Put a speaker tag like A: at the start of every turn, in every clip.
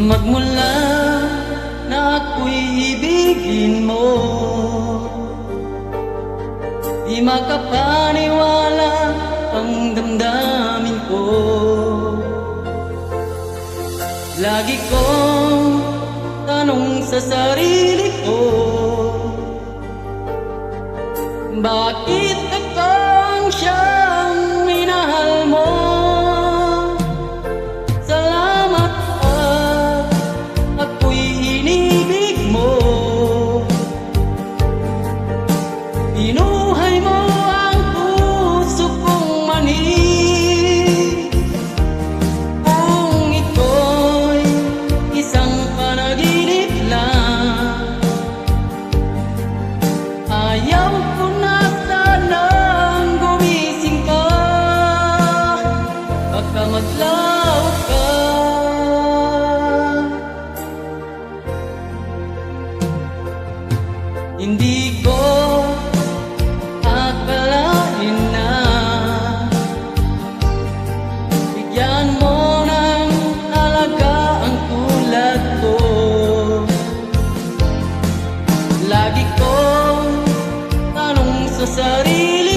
A: Magmula na ako'y ibigin mo. Di makapaniwala ang damdamin ko. Lagi kong tanong sa sarili ko Bakit ako ang siya? 一路。sesari. So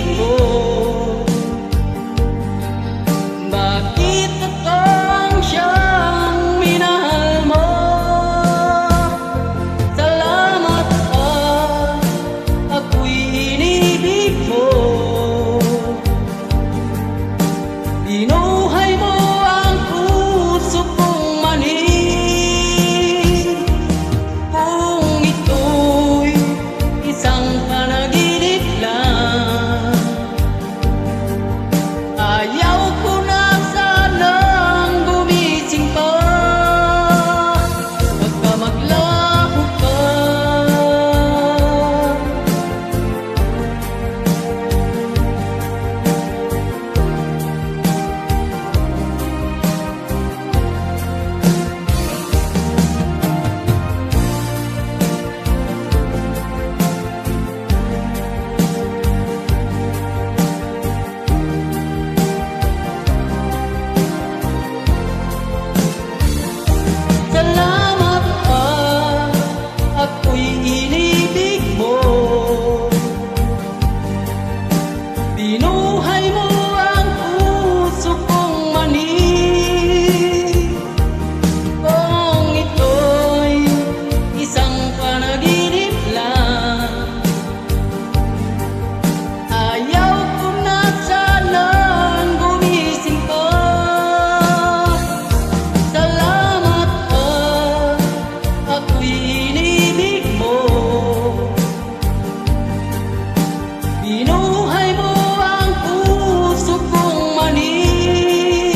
A: Binuhay mo ang puso kong manis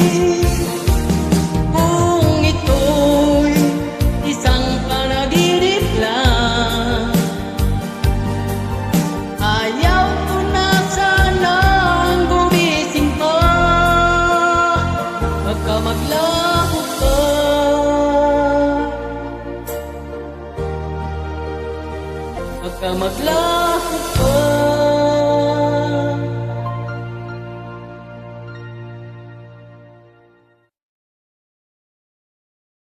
A: Kung ito'y isang panaginip lang Ayaw ko na sanang gumising pa. Baka maglabo